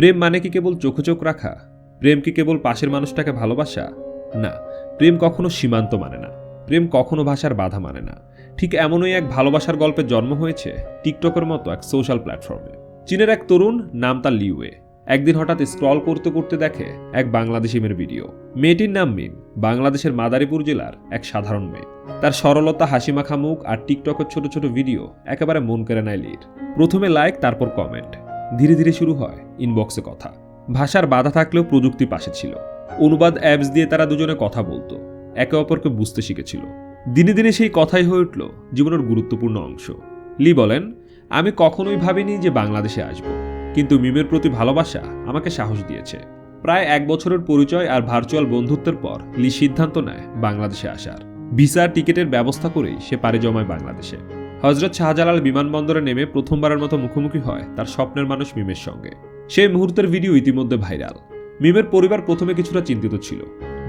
প্রেম মানে কি কেবল চোখে চোখ রাখা? প্রেম কি কেবল পাশের মানুষটাকে ভালোবাসা? না, প্রেম কখনো সীমান্ত মানে না। প্রেম কখনো ভাষার বাধা মানে না। ঠিক এমনই এক ভালোবাসার গল্পের জন্ম হয়েছে টিকটকের মতো এক সোশ্যাল প্ল্যাটফর্মে চীনের এক তরুণ, নাম তার লিউয়ে। একদিন হঠাৎ স্ক্রল করতে করতে দেখে এক বাংলাদেশি মেয়ের ভিডিও মেয়েটির নাম মিম। বাংলাদেশের মাদারীপুর জেলার এক সাধারণ মেয়ে। তার সরলতা, হাসিমাখা মুখ আর টিকটকের ছোট ছোট ভিডিও একেবারে মন কেড়ে নেয় লির। প্রথমে লাইক তারপর কমেন্ট ধীরে ধীরে শুরু হয় ইনবক্সে কথা। ভাষার বাধা থাকলেও প্রযুক্তি পাশে ছিল। অনুবাদ অ্যাপস দিয়ে তারা দুজনে কথা বলতো, একে অপরকে বুঝতে শিখেছিল। দিনে দিনে সেই কথাই হয়ে উঠল জীবনের গুরুত্বপূর্ণ অংশ। লি বলেন, আমি কখনোই ভাবিনি যে বাংলাদেশে আসব, কিন্তু মিমের প্রতি ভালোবাসা আমাকে সাহস দিয়েছে। প্রায় এক বছরের পরিচয় আর ভার্চুয়াল বন্ধুত্বের পর লি সিদ্ধান্ত নেয় বাংলাদেশে আসার। ভিসা টিকিটের ব্যবস্থা করেই সে পাড়ি জমায় বাংলাদেশে। হজরত শাহজালাল বিমানবন্দরে নেমে প্রথমবারের মতো মুখোমুখি হয় তার স্বপ্নের মানুষ মিমের সঙ্গে। সেই মুহূর্তের ভিডিও ইতিমধ্যে ভাইরাল। মিমের পরিবার প্রথমে কিছুটা চিন্তিত ছিল,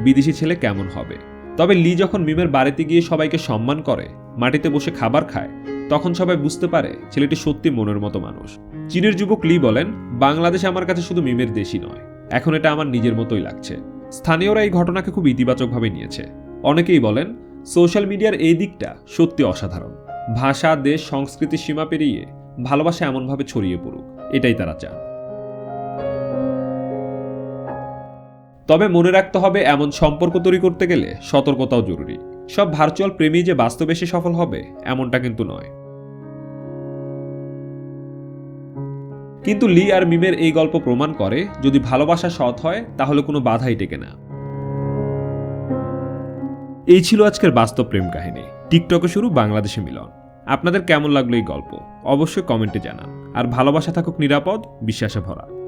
বিদেশি ছেলে কেমন হবে? তবে লি যখন মিমের বাড়িতে গিয়ে সবাইকে সম্মান করে, মাটিতে বসে খাবার খায়, তখন সবাই বুঝতে পারে ছেলেটি সত্যি মনের মতো মানুষ। চীনের যুবক লি বলেন, বাংলাদেশ আমার কাছে শুধু মিমের দেশই নয়, এখন এটা আমার নিজের মতোই লাগছে। স্থানীয়রা এই ঘটনাকে খুব ইতিবাচকভাবে নিয়েছে। অনেকেই বলেন, সোশ্যাল মিডিয়ার এই দিকটা সত্যি অসাধারণ। ভাষা, দেশ, সংস্কৃতি সীমা পেরিয়ে ভালোবাসা এমনভাবে ছড়িয়ে পড়ুক, এটাই তারা চান। তবে মনে রাখতে হবে, এমন সম্পর্ক তৈরি করতে গেলে সতর্কতাও জরুরি। সব ভার্চুয়াল প্রেমী যে বাস্তবে এসে সফল হবে, এমনটা কিন্তু নয়। কিন্তু লি আর মিমের এই গল্প প্রমাণ করে, যদি ভালোবাসা সৎ হয়, তাহলে কোনো বাধাই টেকে না। এই ছিল আজকের বাস্তব প্রেম কাহিনী। টিকটকে শুরু বাংলাদেশে মিলন। আপনাদের কেমন লাগল এই গল্প? অবশ্যই কমেন্টে জানান। আর ভালোবাসা থাকুক নিরাপদ, বিশ্বাসে ভরা।